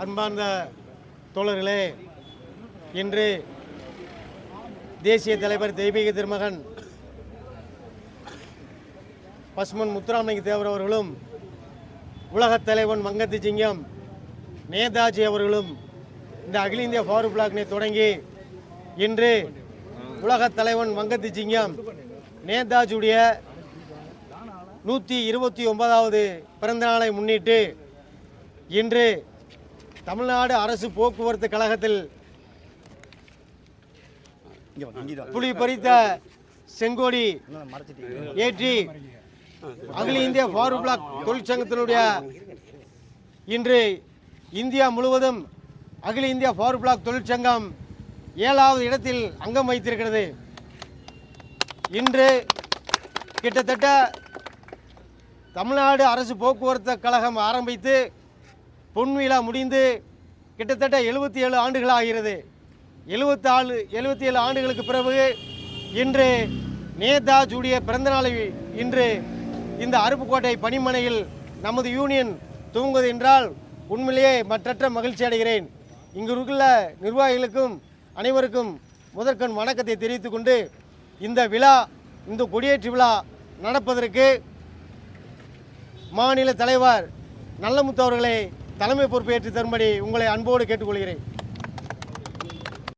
அன்பார்ந்த தோழர்களே இன்று தேசிய தலைவர் தெய்வீக திருமகன் பசுமன் முத்துராமலிங்க தேவர் அவர்களும் உலகத் தலைவன் மங்கத்து சிங்கம் நேதாஜி அவர்களும் இந்த அகில இந்திய பவர் பிளாக்னை தொடங்கி இன்று உலகத் தலைவன் மங்கத்து சிங்கம் நேதாஜியுடைய நூற்றி இருபத்தி ஒன்பதாவது பிறந்த நாளை முன்னிட்டு இன்று தமிழ்நாடு அரசு போக்குவரத்து கழகத்தில் புலி பறித்த செங்கோடி ஏற்றி அகில இந்திய ஃபார் பிளாக் தொழிற்சங்கத்தினுடைய இன்று இந்தியா முழுவதும் அகில இந்திய ஃபார் பிளாக் தொழிற்சங்கம் ஏழாவது இடத்தில் அங்கம் வைத்திருக்கிறது. இன்று கிட்டத்தட்ட தமிழ்நாடு அரசு போக்குவரத்து கழகம் ஆரம்பித்து பொன்விழா முடிந்து கிட்டத்தட்ட எழுபத்தி ஏழு ஆண்டுகள் ஆகிறது. எழுபத்தி எழுபத்தி ஏழு ஆண்டுகளுக்கு பிறகு இன்று நேதாஜுடைய பிறந்தநாளை இன்று இந்த அருப்புக்கோட்டை பணிமனையில் நமது யூனியன் துவங்குவது என்றால் உண்மையிலேயே மற்றற்ற மகிழ்ச்சி அடைகிறேன். இங்குள்ள நிர்வாகிகளுக்கும் அனைவருக்கும் முதற்கண் வணக்கத்தை தெரிவித்து கொண்டு இந்த விழா இந்த கொடியேற்று விழா நடப்பதற்கு மாநில தலைவர் நல்லமுத்து அவர்களை தலைமை பொறுப்பேற்று தரும்படி உங்களை அன்போடு கேட்டுக்கொள்கிறேன்.